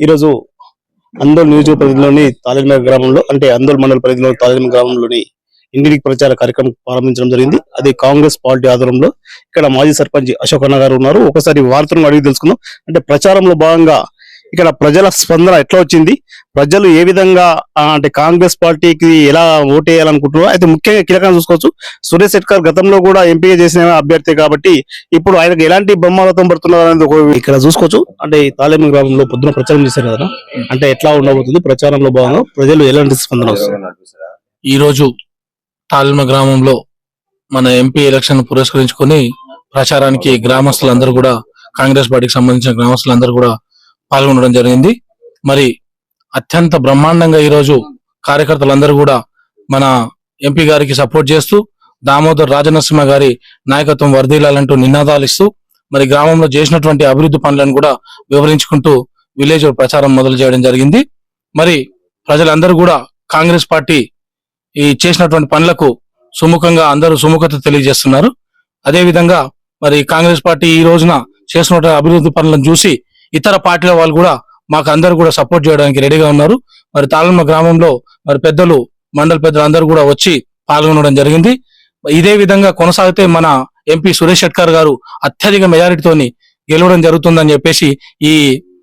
ఈరోజు అందోల్ నియోజక పరిధిలోని తాలిమ గ్రామంలో అంటే అందోల్ మండల పరిధిలోని తాలిమ గ్రామంలోని ఇంటికి ప్రచార కార్యక్రమం ప్రారంభించడం జరిగింది. అది కాంగ్రెస్ పార్టీ ఆధ్వర్యంలో ఇక్కడ మాజీ సర్పంచ్ అశోక్ అన్న గారు ఉన్నారు. ఒకసారి వార్తను అడిగి తెలుసుకుందాం. అంటే ప్రచారంలో భాగంగా ఇక్కడ ప్రజల స్పందన ఎట్లా వచ్చింది? ప్రజలు ఏ విధంగా అంటే కాంగ్రెస్ పార్టీకి ఎలా ఓటేయాలనుకుంటున్నారో అయితే ముఖ్యంగా కీలకంగా చూసుకోవచ్చు. సురేష్ శెట్కర్ గతంలో కూడా ఎంపీగా చేసిన అభ్యర్థి కాబట్టి ఇప్పుడు ఆయనకు ఎలాంటి బొమ్మలతం పడుతున్నారు అనేది ఇక్కడ చూసుకోవచ్చు. అంటే ఈ గ్రామంలో పొద్దున ప్రచారం చేశారు కదా? అంటే ఎట్లా ఉండబోతుంది? ప్రచారంలో భాగంగా ప్రజలు ఎలాంటి స్పందన ఈ రోజు తాలిమ గ్రామంలో మన ఎంపీ ఎలక్షన్ పురస్కరించుకొని ప్రచారానికి గ్రామస్తులందరూ కూడా కాంగ్రెస్ పార్టీకి సంబంధించిన గ్రామస్తులందరూ కూడా పాల్గొనడం జరిగింది. మరి అత్యంత బ్రహ్మాండంగా ఈ రోజు కార్యకర్తలందరూ కూడా మన ఎంపీ గారికి సపోర్ట్ చేస్తూ దామోదర్ రాజనరసింహ గారి నాయకత్వం వర్ధిల్లాలంటూ నినాదాలు ఇస్తూ మరి గ్రామంలో చేసినటువంటి అభివృద్ధి పనులను కూడా వివరించుకుంటూ విలేజ్ ప్రచారం మొదలు చేయడం జరిగింది. మరి ప్రజలందరూ కూడా కాంగ్రెస్ పార్టీ ఈ చేసినటువంటి పనులకు సుముఖంగా అందరూ సుముఖత తెలియజేస్తున్నారు. అదేవిధంగా మరి కాంగ్రెస్ పార్టీ ఈ రోజున చేసినటువంటి అభివృద్ధి పనులను చూసి ఇతర పార్టీల వాళ్ళు కూడా మాకు అందరూ కూడా సపోర్ట్ చేయడానికి రెడీగా ఉన్నారు. మరి తాళమ్మ గ్రామంలో మరి పెద్దలు మండల పెద్దలు అందరూ కూడా వచ్చి పాల్గొనడం జరిగింది. ఇదే విధంగా కొనసాగితే మన ఎంపీ సురేష్ షెట్కర్ గారు అత్యధిక మెజారిటీతోని గెలవడం జరుగుతుందని చెప్పేసి ఈ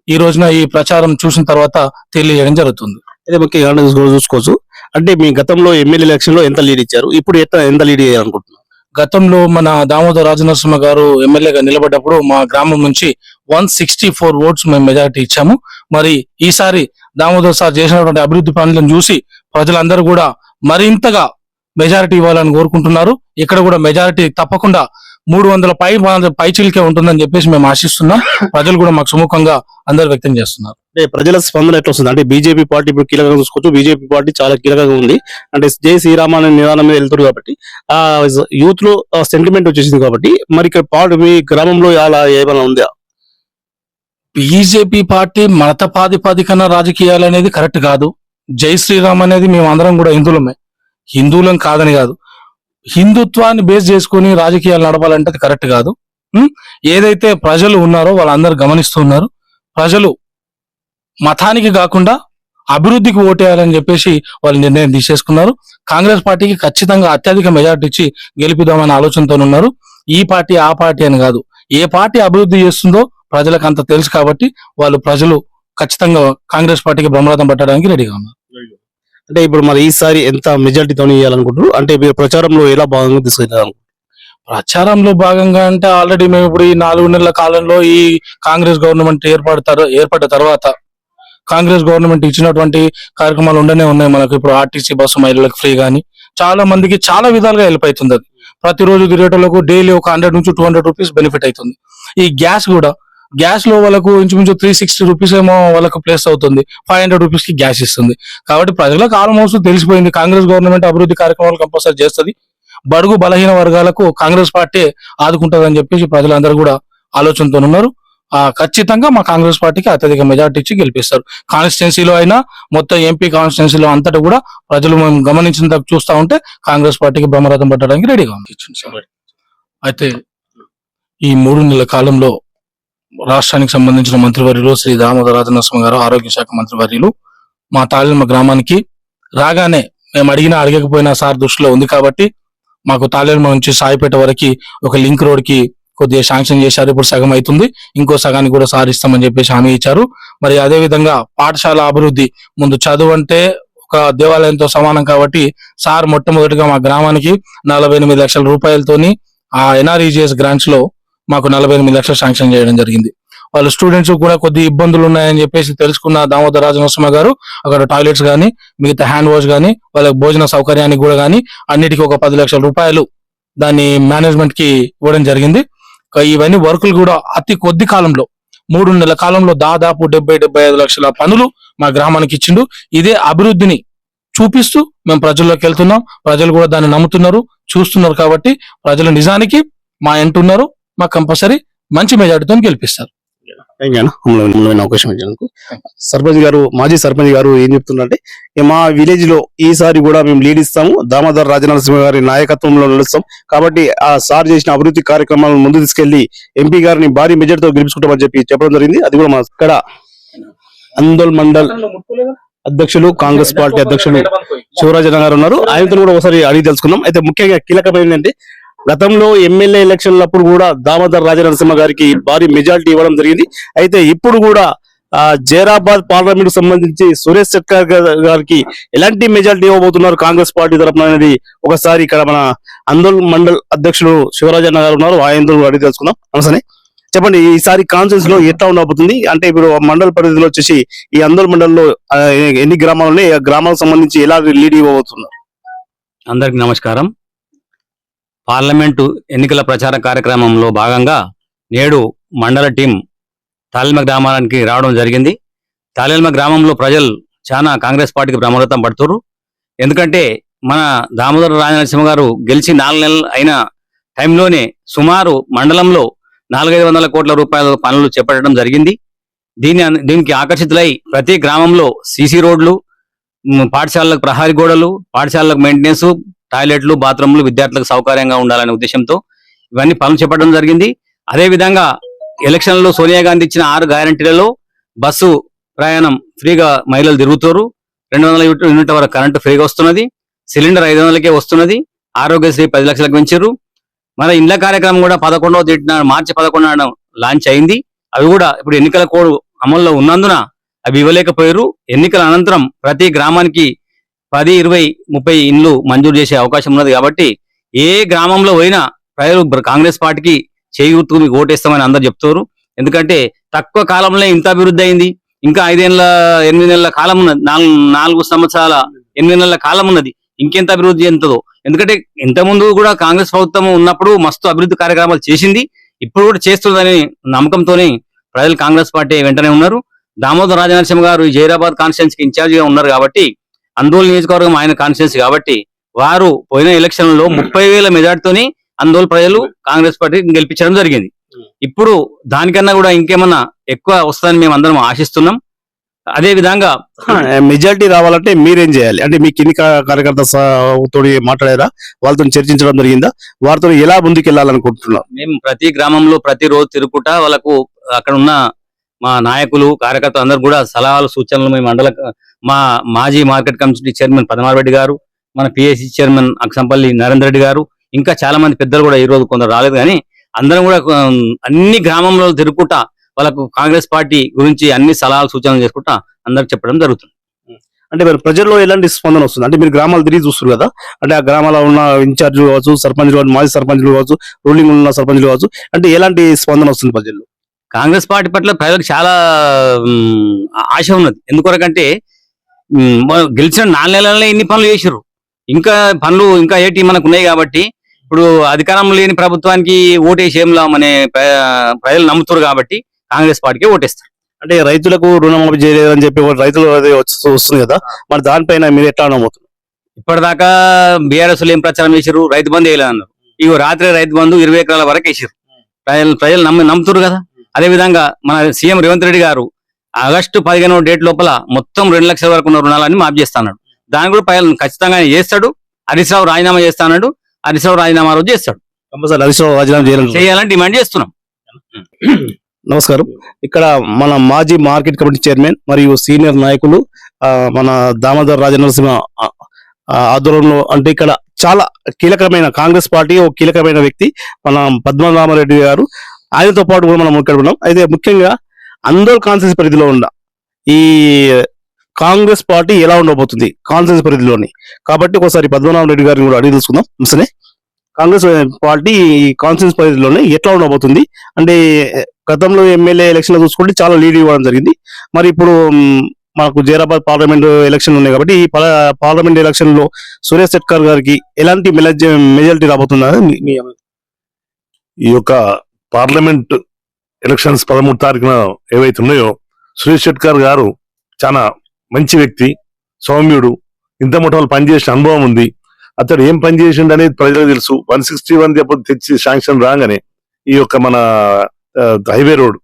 ఈ రోజున ఈ ప్రచారం చూసిన తర్వాత తెలియజేయడం జరుగుతుంది. అదే ముఖ్యంగా చూసుకోవచ్చు. అంటే మీ గతంలో ఎమ్మెల్యే ఎలక్షన్లో ఎంత లీడ్ ఇచ్చారు? ఇప్పుడు ఎంత ఎంత లీడ్ చేయాలనుకుంటున్నారు గతంలో మన దామోదర్ రాజనరసింహ గారు ఎమ్మెల్యేగా నిలబడ్డప్పుడు మా గ్రామం నుంచి వన్ సిక్స్టీ ఫోర్ ఓట్స్ మేము మెజారిటీ ఇచ్చాము. మరి ఈసారి దామోదర్ సార్ చేసినటువంటి అభివృద్ధి పనులను చూసి ప్రజలందరూ కూడా మరింతగా మెజారిటీ ఇవ్వాలని కోరుకుంటున్నారు. ఇక్కడ కూడా మెజారిటీ తప్పకుండా మూడు వందల పై పైచిలికే ఉంటుందని చెప్పేసి మేము ఆశిస్తున్నాం. ప్రజలు కూడా మాకు సుముఖంగా అందరు వ్యక్తం చేస్తున్నారు. అంటే ప్రజల స్పందన ఎట్లా వస్తుంది? అంటే బీజేపీ పార్టీ ఇప్పుడు కీలకంగా చూసుకోవచ్చు. బీజేపీ పార్టీ చాలా కీలకంగా ఉంది. అంటే జై శ్రీరామ అనే నిదానం మీద వెళ్తారు కాబట్టి ఆ యూత్లో సెంటిమెంట్ వచ్చేసింది కాబట్టి మరి ఇక్కడ పార్టీ మీ గ్రామంలో అలా ఏమైనా ఉందా? బీజేపీ పార్టీ మత ప్రాతిపదికన రాజకీయాలు అనేది కరెక్ట్ కాదు. జై శ్రీరామ్ అనేది మేము అందరం కూడా హిందువులమే. హిందువులం కాదని కాదు. హిందుత్వాన్ని బేస్ చేసుకుని రాజకీయాలు నడపాలంటే అది కరెక్ట్ కాదు. ఏదైతే ప్రజలు ఉన్నారో వాళ్ళందరూ గమనిస్తున్నారు ప్రజలు మతానికి కాకుండా అభివృద్ధికి ఓటేయాలని చెప్పేసి వాళ్ళు నిర్ణయం తీసేసుకున్నారు. కాంగ్రెస్ పార్టీకి ఖచ్చితంగా అత్యధిక మెజార్టీ ఇచ్చి గెలిపిద్దామనే ఆలోచనతో ఉన్నారు. ఈ పార్టీ ఆ పార్టీ అని కాదు. ఏ పార్టీ అభివృద్ధి చేస్తుందో ప్రజలకు అంత తెలుసు కాబట్టి వాళ్ళు ప్రజలు ఖచ్చితంగా కాంగ్రెస్ పార్టీకి బ్రహ్మరథం పట్టడానికి రెడీగా ఉన్నారు. అంటే ఇప్పుడు మరి ఈసారి ఎంత మెజార్టీతో ఇవ్వాలనుకుంటారు అంటే మీరు ప్రచారంలో ఎలా భాగంగా తీసుకెళ్ళారు ప్రచారంలో భాగంగా అంటే ఆల్రెడీ మేము ఇప్పుడు ఈ నాలుగు నెలల కాలంలో ఈ కాంగ్రెస్ గవర్నమెంట్ ఏర్పడతారు ఏర్పడ్డ తర్వాత కాంగ్రెస్ గవర్నమెంట్ ఇచ్చినటువంటి కార్యక్రమాలు ఉండనే ఉన్నాయి మనకు. ఇప్పుడు ఆర్టీసీ బస్సు మహిళలకు ఫ్రీ కానీ చాలా మందికి చాలా విధాలుగా హెల్ప్ అవుతుంది అది. ప్రతిరోజు తిరిగేటోళ్ళకు డైలీ ఒక హండ్రెడ్ నుంచి టూ హండ్రెడ్ రూపీస్ బెనిఫిట్ అవుతుంది. ఈ గ్యాస్ కూడా గ్యాస్లో వాళ్ళకు ఇంచుమించు త్రీ సిక్స్టీ రూపీస్ ఏమో వాళ్ళకు ప్లేస్ అవుతుంది. ఫైవ్ హండ్రెడ్ రూపీస్కి గ్యాస్ ఇస్తుంది. కాబట్టి ప్రజలకు ఆల్మోస్ట్ తెలిసిపోయింది. కాంగ్రెస్ గవర్నమెంట్ అభివృద్ధి కార్యక్రమాలు కంపల్సరీ చేస్తుంది. బడుగు బలహీన వర్గాలకు కాంగ్రెస్ పార్టీ ఆదుకుంటుందని చెప్పేసి ప్రజలందరూ కూడా ఆలోచనతో ఉన్నారు. ఆ ఖచ్చితంగా మా కాంగ్రెస్ పార్టీకి అత్యధిక మెజార్టీ ఇచ్చి గెలిపిస్తారు. కాన్స్టిట్యున్సీలో అయినా మొత్తం ఎంపీ కాన్స్టిట్యున్సీలో అంతటా కూడా ప్రజలు మేము గమనించిన చూస్తా ఉంటే కాంగ్రెస్ పార్టీకి బ్రహ్మరథం పట్టడానికి రెడీగా ఉంది. అయితే ఈ మూడు నెలల కాలంలో రాష్ట్రానికి సంబంధించిన మంత్రివర్యులు శ్రీ దామోదరాజ నరసింహ గారు ఆరోగ్య శాఖ మంత్రివర్యులు. మా తాళిమ గ్రామానికి రాగానే మేము అడిగినా అడగకపోయినా సార్ దృష్టిలో ఉంది కాబట్టి మాకు తాళిమ నుంచి సాయిపేట వరకు ఒక లింక్ రోడ్కి కొద్దిగా శాంక్షన్ చేశారు. ఇప్పుడు సగం అవుతుంది. ఇంకో సగానికి కూడా సార్ ఇస్తామని చెప్పేసి హామీ ఇచ్చారు. మరి అదే విధంగా పాఠశాల అభివృద్ధి ముందు చదువు అంటే ఒక దేవాలయంతో సమానం కాబట్టి సార్ మొట్టమొదటిగా మా గ్రామానికి నలభై ఎనిమిది లక్షల రూపాయలతోని ఆ ఎన్ఆర్ఈజిఎస్ గ్రాంట్స్లో మాకు నలభై ఎనిమిది లక్షలు శాంక్షన్ చేయడం జరిగింది. వాళ్ళ స్టూడెంట్స్ కూడా కొద్ది ఇబ్బందులు ఉన్నాయని చెప్పేసి తెలుసుకున్న దామోదర రాజనరసింహ గారు అక్కడ టాయిలెట్స్ కానీ మిగతా హ్యాండ్ వాష్ కానీ వాళ్ళకి భోజన సౌకర్యానికి కూడా కానీ అన్నిటికీ ఒక పది లక్షల రూపాయలు దాన్ని మేనేజ్మెంట్కి ఇవ్వడం జరిగింది. ఇవన్నీ వర్కులు కూడా అతి కొద్ది కాలంలో మూడు నెలల కాలంలో దాదాపు డెబ్బై డెబ్బై ఐదు లక్షల పనులు మా గ్రామానికి ఇచ్చిండు. ఇదే అభివృద్ధిని చూపిస్తూ మేము ప్రజల్లోకి వెళ్తున్నాం. ప్రజలు కూడా దాన్ని నమ్ముతున్నారు చూస్తున్నారు కాబట్టి ప్రజలు నిజానికి మా ఎంటున్నారు. మా కంపల్సరీ మంచి మెజార్టీతో గెలిపిస్తారు. అవకాశం ఇచ్చినందుకు సర్పంచ్ గారు మాజీ సర్పంచ్ గారు ఏం చెప్తున్నారంటే "ఏ మా విలేజ్లో ఈసారి కూడా మేము లీడ్ ఇస్తాము. దామోదర్ రాజనరసింహ గారి నాయకత్వంలో నడుస్తాం. కాబట్టి ఆ సార్ చేసిన అభివృద్ధి కార్యక్రమాలను ముందు తీసుకెళ్ళి ఎంపీ గారిని భారీ మెజార్టీతో గెలుచుకుంటామని చెప్పి చెప్పడం జరిగింది. అది కూడా మా ఇక్కడ అందోల్ మండల్ అధ్యక్షులు కాంగ్రెస్ పార్టీ అధ్యక్షులు శివరాజన్ గారు ఉన్నారు. ఆయనతో కూడా ఒకసారి అడిగి తెలుసుకుందాం. అయితే ముఖ్యంగా కీలకమైనది ఏంటంటే గతంలో ఎమ్మెల్యే ఎలక్షన్లప్పుడు కూడా దామోదర్ రాజనరసింహ గారికి భారీ మెజారిటీ ఇవ్వడం జరిగింది. అయితే ఇప్పుడు కూడా జైరాబాద్ పార్లమెంట్ సంబంధించి సురేష్ సర్కార్ గారికి ఎలాంటి మెజారిటీ ఇవ్వబోతున్నారు కాంగ్రెస్ పార్టీ తరఫున అనేది ఒకసారి ఇక్కడ మన అందోల్ మండల్ అధ్యక్షుడు శివరాజన్న గారు ఉన్నారు. ఆయనతో అడిగి తెలుసుకుందాం. నమస్తే. చెప్పండి ఈసారి కాన్ఫరెన్స్లో ఎట్లా ఉండబోతుంది అంటే ఇప్పుడు మండల పరిధిలో వచ్చేసి ఈ అందోల్ మండలంలో ఎన్ని గ్రామాలు ఉన్నాయి? ఆ గ్రామాలకు సంబంధించి ఎలా లీడ్ ఇవ్వబోతున్నారు? అందరికి నమస్కారం. పార్లమెంటు ఎన్నికల ప్రచార కార్యక్రమంలో భాగంగా నేడు మండల టీం తాలిమ గ్రామానికి రావడం జరిగింది. తాలిమ గ్రామంలో ప్రజలు చాలా కాంగ్రెస్ పార్టీకి బ్రహ్మరథం పడుతున్నారు ఎందుకంటే మన దామోదర రాజనరసింహ గారు గెలిచి నాలుగు నెలలు అయిన టైంలోనే సుమారు మండలంలో నాలుగైదు వందల కోట్ల రూపాయల పనులు చేపట్టడం జరిగింది. దీని దీనికి ఆకర్షితులై ప్రతి గ్రామంలో సీసీ రోడ్లు పాఠశాలలకు ప్రహారీ గోడలు పాఠశాలలకు మెయింటెనెన్స్ టాయిలెట్లు బాత్రూమ్లు విద్యార్థులకు సౌకర్యంగా ఉండాలనే ఉద్దేశంతో ఇవన్నీ పనులు చేపట్టడం జరిగింది. అదే విధంగా ఎలక్షన్లలో సోనియా గాంధీ ఇచ్చిన ఆరు గ్యారంటీలలో బస్సు ప్రయాణం ఫ్రీగా మహిళలు తిరుగుతారు. రెండు వందల యూనిట్ వరకు కరెంటు ఫ్రీగా వస్తున్నది. సిలిండర్ ఐదు వందలకే వస్తున్నది. ఆరోగ్యశ్రీ పది లక్షలకు పెంచారు మన ఇండ్ల కార్యక్రమం కూడా పదకొండవ తేదీన మార్చి పదకొండు లాంచ్ అయింది. అవి కూడా ఇప్పుడు ఎన్నికల కోడ్ అమల్లో ఉన్నందున అవి ఇవ్వలేకపోయారు ఎన్నికల అనంతరం ప్రతి గ్రామానికి పది ఇరవై ముప్పై ఇండ్లు మంజూరు చేసే అవకాశం ఉన్నది కాబట్టి ఏ గ్రామంలో పోయినా ప్రజలు కాంగ్రెస్ పార్టీకి చేయూర్తుకు మీకు ఓటేస్తామని అందరు చెప్తారు. ఎందుకంటే తక్కువ కాలంలో ఇంత అభివృద్ధి అయింది. ఇంకా ఐదేళ్ళ ఎనిమిది నెలల కాలం ఉన్నది. నాలుగు నాలుగు సంవత్సరాల ఎనిమిది నెలల కాలం ఉన్నది. ఇంకెంత అభివృద్ధి ఎంతదో ఎందుకంటే ఇంతకుముందు కూడా కాంగ్రెస్ ప్రభుత్వం ఉన్నప్పుడు మస్తు అభివృద్ధి కార్యక్రమాలు చేసింది. ఇప్పుడు కూడా చేస్తుందని నమ్మకంతోనే ప్రజలు కాంగ్రెస్ పార్టీ వెంటనే ఉన్నారు. దామోదర్ రాజనరసింహ గారు జైరాబాద్ కాన్స్టిట్యున్సీకి ఇన్ఛార్జిగా గా ఉన్నారు కాబట్టి అందోల్ నియోజకవర్గం ఆయన కాన్స్టిట్యున్సీ కాబట్టి వారు పోయిన ఎలక్షన్లో ముప్పై వేల మెజార్టీతోని అందోల్ ప్రజలు కాంగ్రెస్ పార్టీ గెలిపించడం జరిగింది. ఇప్పుడు దానికన్నా కూడా ఇంకేమన్నా ఎక్కువ వస్తుందని మేము అందరం ఆశిస్తున్నాం. అదే విధంగా మెజారిటీ రావాలంటే మీరేం చేయాలి? అంటే మీ కింది కార్యకర్త తోటి మాట్లాడారా? వాళ్ళతో చర్చించడం జరిగిందా? వారితో ఎలా ముందుకు వెళ్ళాలనుకుంటున్నారు మేము ప్రతి గ్రామంలో ప్రతి రోజు తిరుగుకుంటా వాళ్ళకు అక్కడ ఉన్న మా నాయకులు కార్యకర్తలు అందరూ కూడా సలహాలు సూచనలు మేము మండల మా మాజీ మార్కెట్ కమిటీ చైర్మన్ పదమారెడ్డి గారు మన పిఎస్సి చైర్మన్ అక్సంపల్లి నరేందర్ రెడ్డి గారు ఇంకా చాలా మంది పెద్దలు కూడా ఈ రోజు కొందరు రాలేదు కానీ అందరం కూడా అన్ని గ్రామంలో తిరుగుకుంటా వాళ్ళకు కాంగ్రెస్ పార్టీ గురించి అన్ని సలహాలు సూచనలు చేసుకుంటా అందరికి చెప్పడం జరుగుతుంది. అంటే మరి ప్రజల్లో ఎలాంటి స్పందన వస్తుంది? అంటే మీరు గ్రామాలు తిరిగి చూస్తారు కదా అంటే ఆ గ్రామాల ఉన్న ఇన్ఛార్జ్ కావచ్చు సర్పంచ్ కావచ్చు మాజీ సర్పంచ్లు కావచ్చు రూలింగ్ ఉన్న సర్పంచ్లు కావచ్చు అంటే ఎలాంటి స్పందన వస్తుంది ప్రజల్లో? కాంగ్రెస్ పార్టీ పట్ల ప్రజలకు చాలా ఆశ ఉన్నది. ఎందుకొరకంటే గెలిచిన నాలుగు నెలలనే ఇన్ని పనులు చేసిర్రు. ఇంకా పనులు ఇంకా ఏటి మనకు ఉన్నాయి కాబట్టి ఇప్పుడు అధికారం లేని ప్రభుత్వానికి ఓటేసి ఏం లామనే ప్ర- ప్రజలు నమ్ముతారు కాబట్టి కాంగ్రెస్ పార్టీకి ఓటేస్తారు. అంటే రైతులకు రుణమాఫీ చేయలేదని చెప్పి రైతులు వస్తుంది కదా మరి దానిపైన మీరు ఎట్లా అనబోతున్నారు ఇప్పటిదాకా బీఆర్ఎస్ ఏం ప్రచారం చేసిర్రు? రైతు బంధు వేయలేదు అన్నారు ఇగో రాత్రి రైతు బంధు ఇరవై ఎకరాల వరకు వేసిర్రు. ప్రజలు ప్రజలు నమ్మి నమ్ముతారు కదా. అదే విధంగా మన సీఎం రేవంత్ రెడ్డి గారు ఆగస్టు పదిహేనో డేట్ లోపల మొత్తం రెండు లక్షల వరకు ఉన్న రుణాలన్నీ మాఫ్ చేస్తాడు దాని కూడా ప్రజలు ఖచ్చితంగా చేస్తాడు. హరీష్ రావు రాజీనామా చేస్తాడు హరీష్ రావు రాజీనామా రోజు చేస్తాడు. చేయాలని డిమాండ్ చేస్తున్నాం. నమస్కారం. ఇక్కడ మన మాజీ మార్కెట్ కమిటీ చైర్మన్ మరియు సీనియర్ నాయకులు మన దామోదర్ రాజనరసింహ ఆధ్వర్యంలో అంటే ఇక్కడ చాలా కీలకమైన కాంగ్రెస్ పార్టీ ఒక కీలకమైన వ్యక్తి మన పద్మనాభరెడ్డి గారు. ఆయనతో పాటు కూడా మనం మాట్లాడుకున్నాం. అయితే ముఖ్యంగా అందరూ కాన్సెన్స్ పరిధిలో ఉన్న ఈ కాంగ్రెస్ పార్టీ ఎలా ఉండబోతుంది కాన్సెన్స్ పరిధిలోని? కాబట్టి ఒకసారి పద్మనాభ రెడ్డి గారిని కూడా అడిగి తెలుసుకుందాం. మిస్సనే కాంగ్రెస్ పార్టీ ఈ కాన్సెన్స్ పరిధిలోనే ఎట్లా ఉండబోతుంది? అంటే గతంలో ఎమ్మెల్యే ఎలక్షన్లో చూసుకుంటే చాలా లీడ్ ఇవ్వడం జరిగింది. మరి ఇప్పుడు మనకు జైరాబాద్ పార్లమెంట్ ఎలక్షన్ ఉన్నాయి కాబట్టి ఈ పార్లమెంట్ ఎలక్షన్లో సురేష్ సెట్కర్ గారికి ఎలాంటి మెజారిటీ రాబోతున్నారు మీ ఈ యొక్క పార్లమెంట్ ఎలక్షన్స్ పదమూడు తారీఖున ఏవైతే ఉన్నాయో సురేష్ షెట్కర్ గారు చాలా మంచి వ్యక్తి సౌమ్యుడు ఇంత మొట్టమొదటి పనిచేసిన అనుభవం ఉంది. అతడు ఏం పని చేసిండు అనేది ప్రజలకు తెలుసు. వన్ సిక్స్టీ వన్ అప్పుడు తెచ్చి శాంక్షన్ రాగానే ఈ యొక్క మన హైవే రోడ్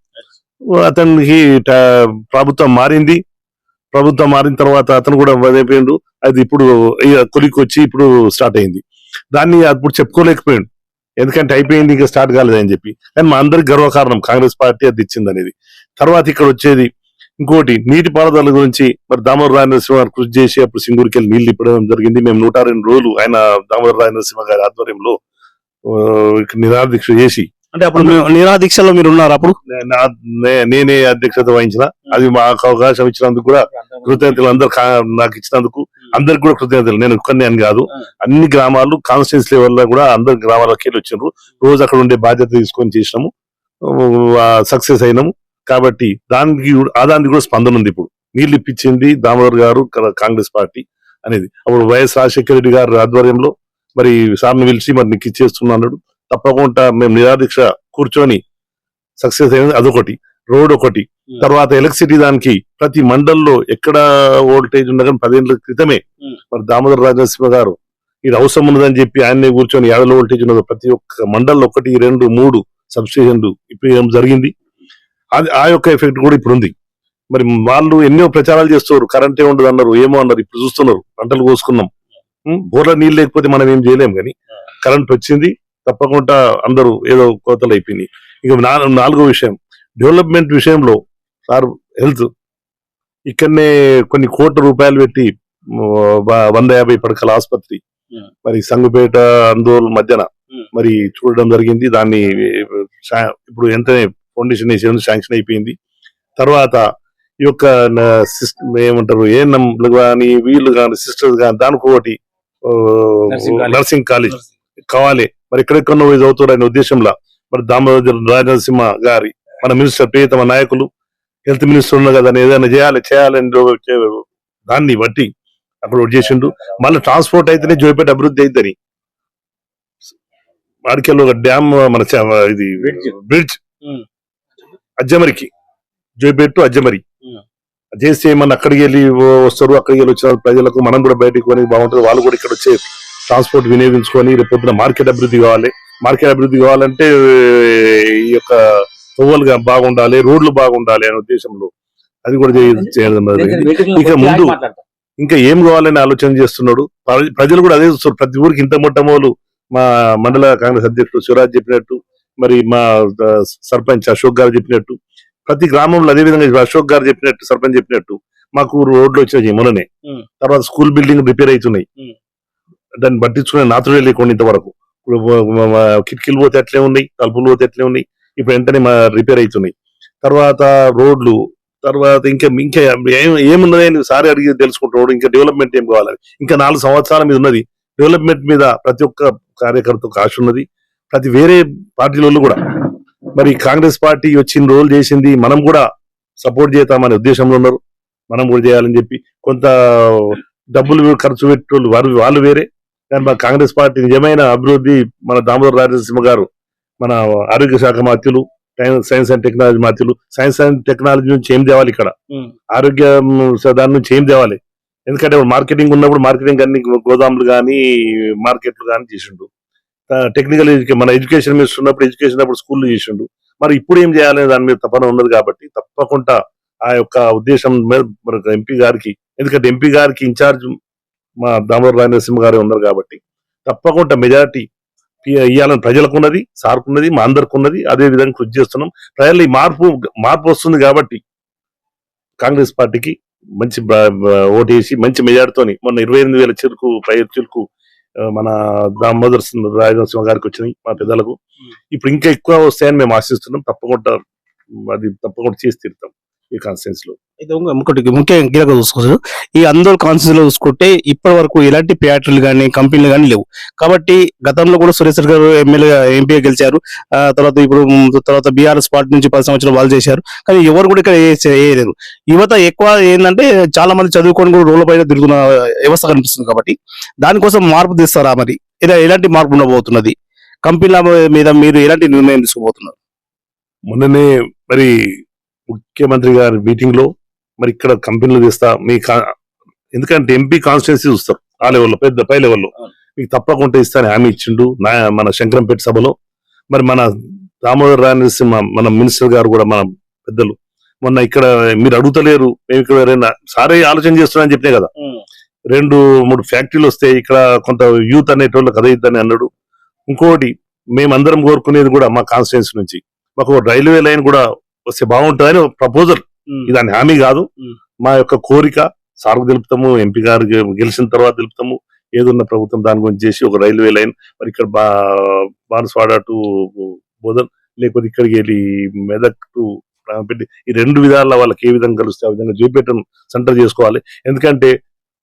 అతనికి ప్రభుత్వం మారింది. ప్రభుత్వం మారిన తర్వాత అతను కూడా అయిపోయిండు అది ఇప్పుడు కొలికి వచ్చి ఇప్పుడు స్టార్ట్ అయింది. దాన్ని అప్పుడు చెప్పుకోలేకపోయాడు. ఎందుకంటే అయిపోయింది ఇంకా స్టార్ట్ కాలేదని చెప్పి. కానీ మా అందరికి గర్వకారణం కాంగ్రెస్ పార్టీ అది ఇచ్చింది అనేది తర్వాత ఇక్కడ వచ్చేది ఇంకోటి నీటి పారుదల గురించి. మరి దామోదర రాజనరసింహ గారు కృషి చేసి అప్పుడు సింగూరుకి వెళ్ళి నీళ్ళు ఇప్పడం జరిగింది. మేము నూట రెండు రోజులు ఆయన దామోదర రాజనరసింహ గారి ఆధ్వర్యంలో నిరాదీక్ష చేసి. అంటే అప్పుడు నిరాదీక్షలో మీరు ఉన్నారు అప్పుడు? నేనే అధ్యక్షత వహించిన. అది మాకు అవకాశం ఇచ్చినందుకు కూడా కృతజ్ఞతలు అందరు నాకు ఇచ్చినందుకు. అందరికి కూడా కృతజ్ఞతలు. నేను ఒక్కరిని అని కాదు అన్ని గ్రామాలు కాన్స్టిట్యూన్స్ లెవెల్లో కూడా అందరు గ్రామాలకి వెళ్ళి వచ్చిండ్రు. రోజు అక్కడ ఉండే బాధ్యత తీసుకొని చేసినాము. సక్సెస్ అయినాము. కాబట్టి దానికి ఆ దానికి కూడా స్పందన ఉంది ఇప్పుడు. నీళ్ళు ఇప్పించింది దామోదర్ గారు కాంగ్రెస్ పార్టీ అనేది. అప్పుడు వైఎస్ రాజశేఖర రెడ్డి గారి ఆధ్వర్యంలో మరి సార్ని పిలిచి మరి నీకు ఇచ్చేస్తున్నాడు తప్పకుండా మేము నిరాదీక్ష కూర్చొని సక్సెస్ అయింది అదొకటి. రోడ్ ఒకటి. తర్వాత ఎలక్ట్రిసిటీ దానికి ప్రతి మండల్లో ఎక్కడ వోల్టేజ్ ఉండగా పదేళ్ళ క్రితమే. మరి దామోదర రాజనరసింహ గారు ఇది అవసరం ఉన్నదని చెప్పి ఆయన్నే కూర్చొని యాభై వోల్టేజ్ ఉన్నది ప్రతి ఒక్క మండల్లో ఒకటి రెండు మూడు సబ్స్టేషన్లు ఇప్పుడు జరిగింది. అది ఆ యొక్క ఎఫెక్ట్ కూడా ఇప్పుడు ఉంది. మరి వాళ్ళు ఎన్నో ప్రచారాలు చేస్తున్నారు. కరెంటే ఉండదు అన్నారు ఏమో అన్నారు ఇప్పుడు చూస్తున్నారు. పంటలు కోసుకున్నాం బోర్ల నీళ్ళు లేకపోతే మనం ఏం చేయలేం కానీ కరెంట్ వచ్చింది తప్పకుండా అందరూ ఏదో కోతలు అయిపోయినాయి. ఇక నాలుగో విషయం. డెవలప్మెంట్ విషయంలో సార్ హెల్త్ ఇక్కడనే కొన్ని కోట్ల రూపాయలు పెట్టి వంద యాభై పడకల ఆసుపత్రి. మరి సంగుపేట ఆందోళన మధ్యన. మరి చూడడం జరిగింది దాన్ని ఇప్పుడు వెంటనే ఫౌండేషన్ వేసేది శాంక్షన్ అయిపోయింది తర్వాత ఈ యొక్క సిస్టమ్ ఏమంటారు ఏ కానీ వీళ్ళు కానీ సిస్టర్స్ కానీ దానికి ఒకటి. నర్సింగ్ కాలేజ్ కావాలి మరి ఎక్కడెక్కడో పోయి చదువుతారనే ఉద్దేశంలో మరి దామోదర్ రాజనరసింహ గారి మన మినిస్టర్ ప్రియతమ నాయకులు హెల్త్ మినిస్టర్ ఉన్నారు కదా ఏదైనా చేయాలి చేయాలని దాన్ని బట్టి అక్కడ ఒకటి చేసిండు. మళ్ళీ ట్రాన్స్పోర్ట్ అయితేనే జోయిపేట అభివృద్ధి అయిద్దని వాడికెళ్ళి ఒక డ్యామ్ మన ఇది. Bridge Hmm. అజ్జమరికి. జోయిపేట టు అజ్జమరి. Hmm. చేస్తే ఏమన్నా అక్కడికి వెళ్ళి వస్తారు అక్కడికి వెళ్ళి వచ్చిన ప్రజలకు మనం కూడా బయటకు కొని బాగుంటుంది. వాళ్ళు కూడా ఇక్కడ వచ్చే ట్రాన్స్పోర్ట్ వినియోగించుకొని రేపు పొద్దున మార్కెట్ అభివృద్ధి కావాలి. మార్కెట్ అభివృద్ధి కావాలంటే ఈ యొక్క తొవ్వలుగా బాగుండాలి రోడ్లు బాగుండాలి అనే ఉద్దేశంలో అది కూడా చేయ- చేయడం. ఇక ముందు ఇంకా ఏం కావాలని ఆలోచన చేస్తున్నాడు? ప్ర- ప్రజలు కూడా అదే చూస్తారు. ప్రతి ఊరికి ఇంత మొట్టమొదలు మా మండల కాంగ్రెస్ అధ్యక్షుడు శివరాజ్ చెప్పినట్టు మరి మా సర్పంచ్ అశోక్ గారు చెప్పినట్టు ప్రతి గ్రామంలో అదే విధంగా అశోక్ గారు చెప్పినట్టు సర్పంచ్ చెప్పినట్టు మాకు రోడ్లు వచ్చినాయి మొన్ననే. తర్వాత స్కూల్ బిల్డింగ్ రిపేర్ అవుతున్నాయి. దాన్ని పట్టించుకునే నాతుడే లేకుండా ఇంతవరకు. కిటికీలు పోతే అట్లే ఉన్నాయి తలుపులు పోతే అట్లే ఉన్నాయి. ఇప్పుడు వెంటనే మా రిపేర్ అవుతున్నాయి. తర్వాత రోడ్లు తర్వాత ఇంకా ఇంకా ఏం- ఏమున్నది సారి అడిగి తెలుసుకుంటున్నాడు ఇంకా డెవలప్మెంట్ ఏం కావాలి? ఇంకా నాలుగు సంవత్సరాల మీద ఉన్నది. డెవలప్మెంట్ మీద ప్రతి ఒక్క కార్యకర్తకు ఆశ ఉన్నది. ప్రతి వేరే పార్టీల కూడా. మరి కాంగ్రెస్ పార్టీ వచ్చిన రోల్ చేసింది మనం కూడా సపోర్ట్ చేద్దామనే ఉద్దేశంలో ఉన్నారు. మనం కూడా చేయాలని చెప్పి కొంత డబ్బులు ఖర్చు పెట్టేవాళ్ళు వారు వాళ్ళు వేరే. కానీ మా కాంగ్రెస్ పార్టీ నిజమైన అభివృద్ధి మన దామోదర రాజసింహ గారు మన ఆరోగ్య శాఖ మాత్యులు సైన్స్ అండ్ టెక్నాలజీ మాత్యులు. సైన్స్ అండ్ టెక్నాలజీ నుంచి ఏం తేవాలి ఇక్కడ. ఆరోగ్యం దాని నుంచి ఏం తేవాలి? ఎందుకంటే మార్కెటింగ్ ఉన్నప్పుడు మార్కెటింగ్ అన్ని గోదాములు కానీ మార్కెట్లు కానీ చేసిండు. టెక్నికల్ మన ఎడ్యుకేషన్ మినిస్టర్ ఉన్నప్పుడు ఎడ్యుకేషన్ అప్పుడు స్కూల్ చేసిండు. మరి ఇప్పుడు ఏం చేయాలనే దాని మీద తపన ఉన్నది కాబట్టి తప్పకుండా ఆ యొక్క ఉద్దేశం మీద మన ఎంపీ గారికి ఎందుకంటే ఎంపీ గారికి ఇన్ఛార్జ్ మా దామోదర రాజనరసింహ గారే ఉన్నారు కాబట్టి తప్పకుండా మెజారిటీ ఇవ్వాలని ప్రజలకు ఉన్నది సార్కు ఉన్నది మా అందరికి ఉన్నది అదే విధంగా కృషి చేస్తున్నాం. ప్రజలు ఈ మార్పు మార్పు వస్తుంది కాబట్టి కాంగ్రెస్ పార్టీకి మంచి ఓటేసి మంచి మెజార్టీతోని మొన్న ఇరవై ఎనిమిది వేల చిరుకు చిరుకు మన దామోదర్ సింహ రాజనరసింహ గారికి వచ్చినాయి మా పెద్దలకు. ఇప్పుడు ఇంకా ఎక్కువ వస్తాయని మేము ఆశిస్తున్నాం. తప్పకుండా అది తప్పకుండా చేసి తీరుతాం. ఈ కాన్ఫరెన్స్లో. ఇంకోటి ముఖ్య కీలక చూసుకోవచ్చు. ఈ అందరూ కాన్స్టిట్యూన్స్లో చూసుకుంటే ఇప్పటి వరకు ఎలాంటి ఫ్యాక్టరీలు కానీ కంపెనీలు కానీ లేవు. కాబట్టి గతంలో కూడా సురేష్ రెడ్డి గారు ఎమ్మెల్యే ఎంపీ గెలిచారు. తర్వాత ఇప్పుడు తర్వాత బీఆర్ఎస్ పార్టీ నుంచి పది సంవత్సరాలు వాళ్ళు చేశారు. కానీ ఎవరు కూడా ఇక్కడ చేయలేరు యువత ఎక్కువ ఏంటంటే చాలా మంది చదువుకొని కూడా రోడ్ల పైన తిరుగుతున్న వ్యవస్థ కనిపిస్తుంది కాబట్టి దానికోసం మార్పు తీస్తారా మరి? ఇలా ఎలాంటి మార్పు ఉండబోతున్నది? కంపెనీల మీద మీరు ఎలాంటి నిర్ణయం తీసుకోబోతున్నారు? మొన్ననే మరి ముఖ్యమంత్రి గారి మీటింగ్లో మరి ఇక్కడ కంపెనీలు తీస్తా మీ ఎందుకంటే ఎంపీ కాన్స్టిట్యున్సీ చూస్తారు ఆ లెవెల్లో పెద్ద పై లెవెల్లో మీకు తప్పకుండా ఇస్తాను హామీ ఇచ్చిండు నా మన శంకరంపేట సభలో. మరి మన దామోదర్ రాజనరసింహ మన మినిస్టర్ గారు కూడా మన పెద్దలు. మొన్న ఇక్కడ మీరు అడుగుతలేరు మేము ఇక్కడ ఎవరైనా సారే ఆలోచన చేస్తున్నా అని చెప్పినే కదా. రెండు మూడు ఫ్యాక్టరీలు వస్తే ఇక్కడ కొంత యూత్ అనేటోళ్ళు కథ ఇద్దని అన్నాడు. ఇంకోటి మేమందరం కోరుకునేది కూడా మా కాన్స్టిట్యున్సీ నుంచి. మాకు ఒక రైల్వే లైన్ కూడా వస్తే బాగుంటుందని ప్రపోజల్ దాని హామీ కాదు. మా యొక్క కోరిక సార్కు తెలుపుతాము ఎంపీ గారు గెలిచిన తర్వాత తెలుపుతాము. ఏదున్న ప్రభుత్వం దాని గురించి చేసి ఒక రైల్వే లైన్ మరి ఇక్కడ బా బాన్స్వాడ టు బోధన్ లేకపోతే ఇక్కడికి వెళ్ళి మెదక్ టు రామపేట ఈ రెండు విధాల వాళ్ళకి ఏ విధంగా కలుస్తే ఆ విధంగా జూపేటను సెంటర్ చేసుకోవాలి. ఎందుకంటే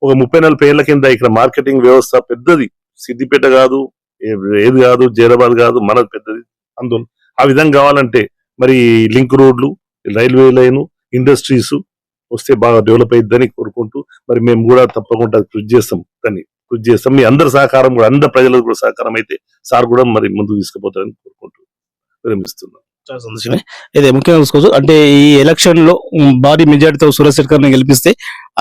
ఒక ముప్పై నలభై ఏళ్ళ కింద ఇక్కడ మార్కెటింగ్ వ్యవస్థ పెద్దది. సిద్దిపేట కాదు ఏది కాదు జైరాబాద్ కాదు మనది పెద్దది. అందులో ఆ విధంగా కావాలంటే మరి లింక్ రోడ్లు రైల్వే లైన్ ఇండస్ట్రీస్ వస్తే బాగా డెవలప్ అయిద్దని కోరుకుంటూ మరి మేము కూడా తప్పకుండా కృషి చేస్తాం. దాన్ని కృషి చేస్తాం. మీ అందరి సహకారం కూడా అందరి ప్రజలకు కూడా సహకారం అయితే సార్ కూడా మరి ముందుకు తీసుకుపోతారని కోరుకుంటూ విరమిస్తున్నాం. స్టార్ సంతోషమే అయితే ముఖ్యంగా చూసుకోవచ్చు అంటే ఈ ఎలక్షన్లో భారీ మెజార్టీతో సురేష్ శెట్కర్ని గెలిపిస్తే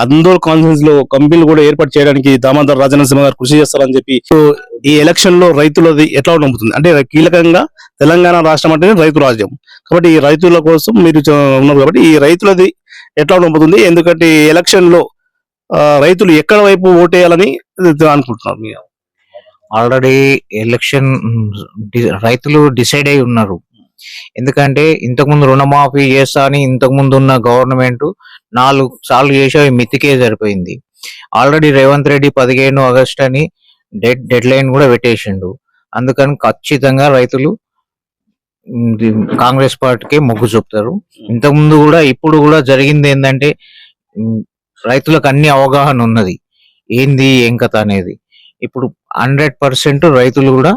అందరూ కాన్ఫరెన్స్లో కంపెనీలు కూడా ఏర్పాటు చేయడానికి దామోదర్ రాజనరసింహ గారు కృషి చేస్తారని చెప్పి ఈ ఎలక్షన్లో రైతులది ఎట్లా నమ్ముతుంది? అంటే కీలకంగా తెలంగాణ రాష్ట్రం అంటేనే రైతు రాజ్యం. కాబట్టి ఈ రైతుల కోసం మీరు ఉన్నారు కాబట్టి ఈ రైతులది ఎట్లా నమ్ముతుంది? ఎందుకంటే ఈ ఎలక్షన్లో రైతులు ఎక్కడ వైపు ఓటేయాలని అనుకుంటున్నారు ఆల్రెడీ ఎలక్షన్ రైతులు డిసైడ్ అయి ఉన్నారు. ఎందుకంటే ఇంతకుముందు రుణమాఫీ చేస్తా అని ఇంతకుముందు ఉన్న గవర్నమెంట్ నాలుగు సార్లు చేసి మితికే సరిపోయింది. ఆల్రెడీ రేవంత్ రెడ్డి పదిహేను ఆగస్ట్ అని డెడ్ డెడ్ లైన్ కూడా పెట్టేసిండు. అందుకని ఖచ్చితంగా రైతులు కాంగ్రెస్ పార్టీకే మొగ్గు చూపుతారు. ఇంతకుముందు కూడా ఇప్పుడు కూడా జరిగింది ఏంటంటే రైతులకు అన్ని అవగాహన ఉన్నది. ఏంది ఏం కథ అనేది. ఇప్పుడు హండ్రెడ్ పర్సెంట్ రైతులు కూడా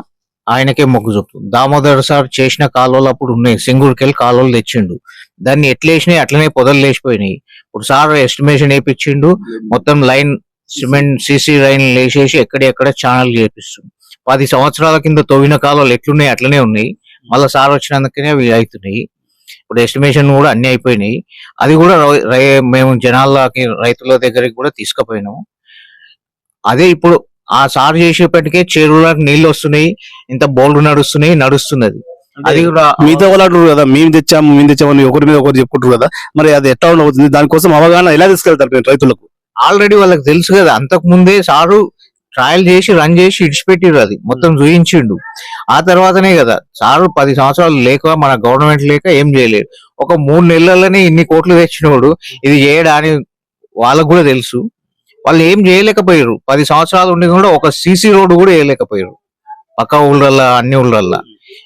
ఆయనకే మొగ్గు చూపుతుంది దామోదర్ సార్ చేసిన కాలువలు అప్పుడు ఉన్నాయి. సింగూరుకెళ్ళి కాలువలు తెచ్చిండు. దాన్ని ఎట్లేసినాయి అట్లనే పొదలు లేచిపోయినాయి. ఇప్పుడు సార్ ఎస్టిమేషన్ వేపించిండు. మొత్తం లైన్ సిమెంట్ సిసి లైన్ లేచేసి ఎక్కడెక్కడ ఛానల్ చేపిస్తుంది పది సంవత్సరాల కింద తవ్విన కాలువలు ఎట్లున్నాయి? అట్లనే ఉన్నాయి. మళ్ళీ సార్ వచ్చినందుకనే అవి అవుతున్నాయి. ఇప్పుడు ఎస్టిమేషన్ కూడా అన్ని అయిపోయినాయి. అది కూడా రై- మేము జనాలకి రైతుల దగ్గరికి కూడా తీసుకుపోయినాము. అదే ఇప్పుడు ఆ సార్ చేసేపటికే చెరువులకు నీళ్ళు వస్తున్నాయి ఇంత బోల్డ్ నడుస్తున్నాయి నడుస్తున్నది. అది కూడా మిగతా వాళ్ళు కదా మేము తెచ్చాము మేము తెచ్చామని ఒకరి మీద ఒకరు చెప్పుకుంటారు కదా మరి అది ఎట్లా ఉండబోతుంది? దానికోసం అవగాహన ఎలా తీసుకెళ్తారు రైతులకు? ఆల్రెడీ వాళ్ళకి తెలుసు కదా అంతకు ముందే సారు ట్రయల్ చేసి రన్ చేసి ఇడిచిపెట్టిరు అది మొత్తం చూయించిండు. ఆ తర్వాతనే కదా సారు పది సంవత్సరాలు లేక మన గవర్నమెంట్ లేక ఏం చేయలేదు. ఒక మూడు నెలలనే ఇన్ని కోట్లు తెచ్చినోడు ఇది చేయడా అని వాళ్ళకు కూడా తెలుసు. వాళ్ళు ఏం చేయలేకపోయారు పది సంవత్సరాలు ఉండి కూడా ఒక సీసీ రోడ్డు కూడా వేయలేకపోయారు పక్క ఊళ్ళల్లా అన్ని ఊళ్ళల్లా.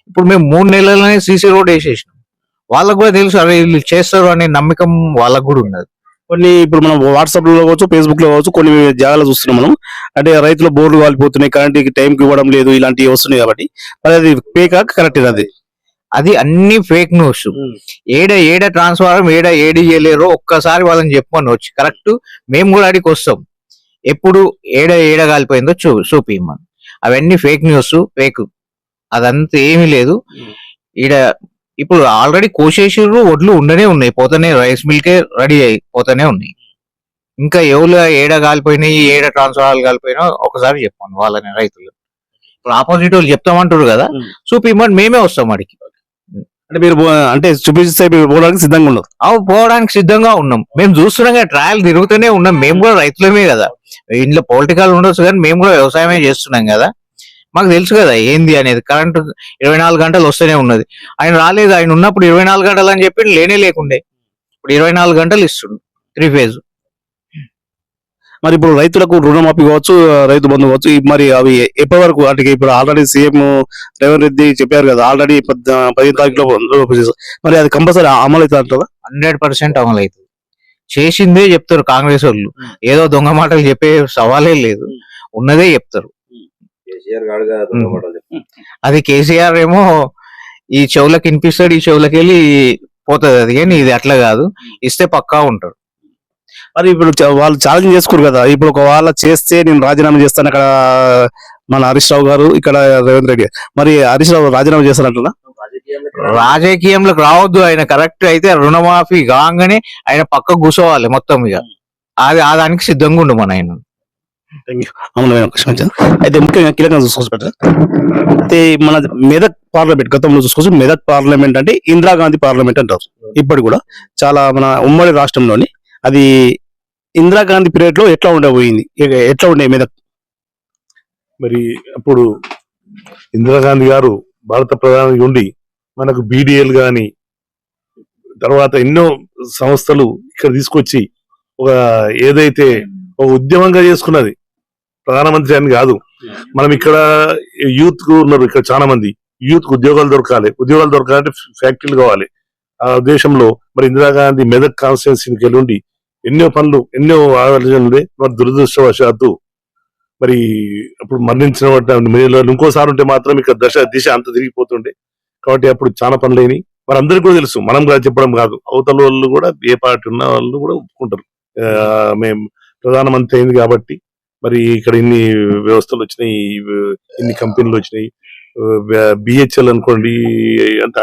ఇప్పుడు మేము మూడు నెలలనే సీసీ రోడ్ వేసేసినాం. వాళ్ళకు కూడా తెలుసు అరే వీళ్ళు చేస్తారు అనే నమ్మకం వాళ్ళకు కూడా ఉన్నది. కొన్ని ఇప్పుడు మనం వాట్సాప్లో కావచ్చు ఫేస్బుక్లో కావచ్చు కొన్ని జాగాలు చూస్తున్నాం మనం. అంటే రైతులు బోర్డు కాలిపోతున్నాయి కరెంట్ టైం కి ఇవ్వడం లేదు ఇలాంటివి వస్తున్నాయి కాబట్టి. మరి అది ఫేక్ కరెక్ట్ అది. అది అన్ని ఫేక్ న్యూస్ ఏడ ఏడ ట్రాన్స్ఫారం ఏడ ఏడి చేయలేరో ఒక్కసారి వాళ్ళని చెప్పమని వచ్చి కరెక్ట్ మేము కూడా అడిగి వస్తాం. ఎప్పుడు ఏడ ఏడ కాలిపోయిందో చూ చూపిమ్మని అవన్నీ ఫేక్ న్యూస్ ఫేక్ అదంతా ఏమీ లేదు. ఈడ ఇప్పుడు ఆల్రెడీ కోసేసిర్రు వడ్లు ఉండనే ఉన్నాయి పోతనే రైస్ మిల్కే రెడీ అయి పోతూనే ఉన్నాయి. ఇంకా ఎవరు ఏడ కాలిపోయినాయి ఏడ ట్రాన్స్ఫారాలు కాలిపోయినా ఒకసారి చెప్పాను వాళ్ళని రైతులు. ఇప్పుడు ఆపోజిట్ వాళ్ళు చెప్తామంటారు కదా. చూపిమ్మని మేమే వస్తాం అడిగి అంటే మీరు పో- అంటే చూపిస్తే మీరు పోవడానికి సిద్ధంగా ఉన్నారు. అవు పోవడానికి సిద్ధంగా ఉన్నాం. మేము చూస్తున్నాం ట్రయల్ తిరుగుతూనే ఉన్నాం. మేము కూడా రైతులమే కదా. ఇంట్లో పొలిటికల్ ఉండొచ్చు కానీ మేము కూడా వ్యవసాయమే చేస్తున్నాం కదా. మాకు తెలుసు కదా ఏంది అనేది. కరెంట్ ఇరవై నాలుగు గంటలు వస్తూనే ఉన్నది. ఆయన రాలేదు. ఆయన ఉన్నప్పుడు ఇరవై నాలుగు గంటలు అని చెప్పి లేనే లేకుండే. ఇప్పుడు ఇరవై నాలుగు గంటలు ఇస్తుండు. Three phase. మరి ఇప్పుడు రైతులకు రుణమాఫీ కావచ్చు రైతు బంధు కావచ్చు మరి అవి ఎప్పటి వరకు అంటే ఇప్పుడు ఆల్రెడీ సీఎం రేవంత్ రెడ్డి చెప్పారు కదా ఆల్రెడీ పదిహేను తారీఖులో. మరి అది కంపల్సరీ అమలు అవుతుంది అంటారా హండ్రెడ్ పర్సెంట్ అమలు అవుతుంది. చేసిందే చెప్తారు కాంగ్రెస్ వాళ్ళు. ఏదో దొంగ మాటలు చెప్పే సవాలే లేదు. ఉన్నదే చెప్తారు. అది కేసీఆర్ ఏమో ఈ చెవులకు వినిపిస్తాడు ఈ చెవులకి వెళ్ళి పోతుంది అది కానీ ఇది అట్లా కాదు. ఇస్తే పక్కా ఉంటారు మరి ఇప్పుడు వాళ్ళు ఛాలెంజ్ చేసుకోరు కదా. ఇప్పుడు ఒక వాళ్ళ చేస్తే నేను రాజీనామా చేస్తాను అక్కడ మన హరీష్ రావు గారు ఇక్కడ రేవంత్ రెడ్డి. గారు. మరి హరీష్ రావు రాజీనామా చేస్తారంటారా రాజకీయంలోకి రావద్దు. ఆయన కరెక్ట్ అయితే రుణమాఫీ కాగానే ఆయన పక్క కూర్చోవాలి మొత్తం ఇక. అది ఆ దానికి సిద్ధంగా ఉండు మన ఆయన. అయితే ముఖ్యంగా కీలకంగా చూసుకోవచ్చు పెట్ట అయితే మన మెదక్ పార్లమెంట్ గతంలో చూసుకోవచ్చు మెదక్ పార్లమెంట్ అంటే ఇందిరాగాంధీ పార్లమెంట్ అంటారు. ఇప్పటి కూడా చాలా మన ఉమ్మడి రాష్ట్రంలోని అది ఇందిరాగాంధీ పీరియడ్లో ఎట్లా ఉండబోయింది? ఎట్లా ఉండే మీద? మరి అప్పుడు ఇందిరాగాంధీ గారు భారత ప్రధాని ఉండి మనకు బీడీఎల్ గాని తర్వాత ఎన్నో సంస్థలు ఇక్కడ తీసుకొచ్చి ఒక ఏదైతే ఒక ఉద్యమంగా చేసుకున్నది ప్రధానమంత్రి అని కాదు. మనం ఇక్కడ యూత్కు ఉన్నారు ఇక్కడ చాలా మంది యూత్ ఉద్యోగాలు దొరకాలి. ఉద్యోగాలు దొరకాలంటే ఫ్యాక్టరీలు కావాలి. ఆ దేశంలో మరి ఇందిరాగాంధీ మెదక్ కాన్స్టిట్యున్సీకి వెళ్ళి ఎన్నో పనులు ఎన్నో ఆలోచనలు మరి దురదృష్టవశాత్తు మరి అప్పుడు మరణించిన వాటి మీలో ఇంకోసారి ఉంటే మాత్రం ఇక దశ దిశ అంత తిరిగిపోతుండే. కాబట్టి అప్పుడు చాలా పనులేని మరి అందరికీ కూడా తెలుసు మనం కూడా చెప్పడం కాదు. అవతల వాళ్ళు కూడా ఏ పార్టీ ఉన్న వాళ్ళు కూడా ఒప్పుకుంటారు. మేము ప్రధానమంత్రి అయింది కాబట్టి మరి ఇక్కడ ఇన్ని వ్యవస్థలు వచ్చినాయి ఇన్ని కంపెనీలు వచ్చినాయి. బిహెచ్ఎల్ అనుకోండి అంత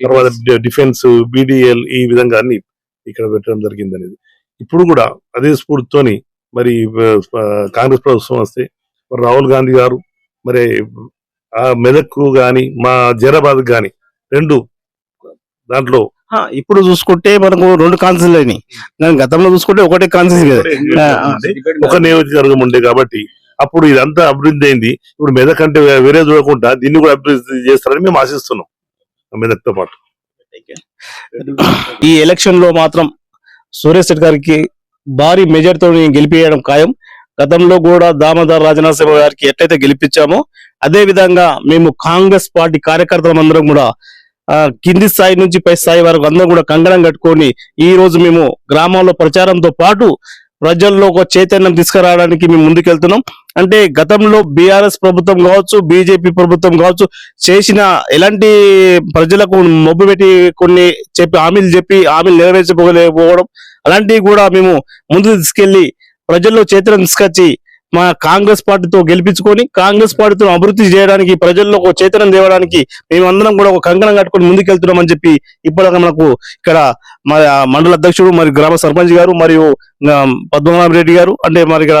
తర్వాత డిఫెన్స్ బీడిఎల్ ఈ విధంగా అన్ని ఇక్కడ పెట్టడం జరిగింది అనేది ఇప్పుడు కూడా అదే స్ఫూర్తితోని మరి కాంగ్రెస్ ప్రభుత్వం వస్తే మరి రాహుల్ గాంధీ గారు మరి ఆ మెదక్కు గాని మా జైరాబాద్ గాని రెండు దాంట్లో ఇప్పుడు చూసుకుంటే మనకు రెండు కాన్సెల్ అయినాయి. కానీ గతంలో చూసుకుంటే ఒకటే కాన్సెల్ కదా. ఒక నియోజకవర్గం ఉండే కాబట్టి అప్పుడు ఇదంతా అభివృద్ధి అయింది. ఇప్పుడు మెదక్ అంటే వేరే చూడకుండా దీన్ని కూడా అభివృద్ధి చేస్తారని మేము ఆశిస్తున్నాం. మెదక్తో పాటు. ఈ ఎలక్షన్లో మాత్రం సురేష్ రెడ్డి గారికి భారీ మెజార్టీతో గెలిపియడం ఖాయం. గతంలో కూడా దామోదర్ రాజనరసింహ గారికి ఎట్లయితే గెలిపించామో అదే విధంగా మేము కాంగ్రెస్ పార్టీ కార్యకర్తలందరం కూడా కింది స్థాయి నుంచి పై స్థాయి వరకు అందరం కూడా కంగణం కట్టుకొని ఈ రోజు మేము గ్రామాల్లో ప్రచారంతో పాటు ప్రజల్లో ఒక చైతన్యం తీసుకురావడానికి మేము ముందుకెళ్తున్నాం. అంటే గతంలో బీఆర్ఎస్ ప్రభుత్వం కావచ్చు బీజేపీ ప్రభుత్వం కావచ్చు చేసిన ఎలాంటి ప్రజలకు మొబ్బు పెట్టి కొన్ని చెప్పి హామీలు చెప్పి హామీలు నెరవేర్చకపోవడం అలాంటివి కూడా మేము ముందుకు తీసుకెళ్ళి ప్రజల్లో చైతన్యం తీసుకొచ్చి మా కాంగ్రెస్ పార్టీతో గెలిపించుకొని కాంగ్రెస్ పార్టీతో అభివృద్ధి చేయడానికి ప్రజల్లో ఒక చైతన్యం తేవడానికి మేమందరం కూడా ఒక కంకణం కట్టుకొని ముందుకెళ్తున్నామని చెప్పి ఇప్పటిదాకా మనకు ఇక్కడ మా మండల అధ్యక్షుడు మరి గ్రామ సర్పంచ్ గారు మరియు పద్మనాభ రెడ్డి గారు అంటే మరి ఇక్కడ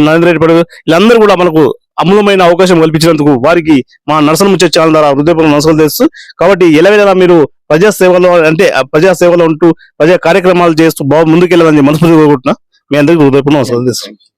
నరేంద్ర రెడ్డి పడు వీళ్ళందరూ కూడా మనకు అమూలమైన అవకాశం కల్పించినందుకు వారికి మా నరసన ముచ్చే ఛానల్ ద్వారా హృదయపూర్వక నమస్కారం తెలుసు కాబట్టి ఎలా మీరు ప్రజాసేవలో అంటే ప్రజాసేవలో ఉంటూ ప్రజా కార్యక్రమాలు చేస్తూ బాగా ముందుకెళ్ళాలని మనస్ఫూర్తిగా కోరుకుంటున్నా. మీ అందరికీ హృదయపూర్వక నమస్కారం తెలుసు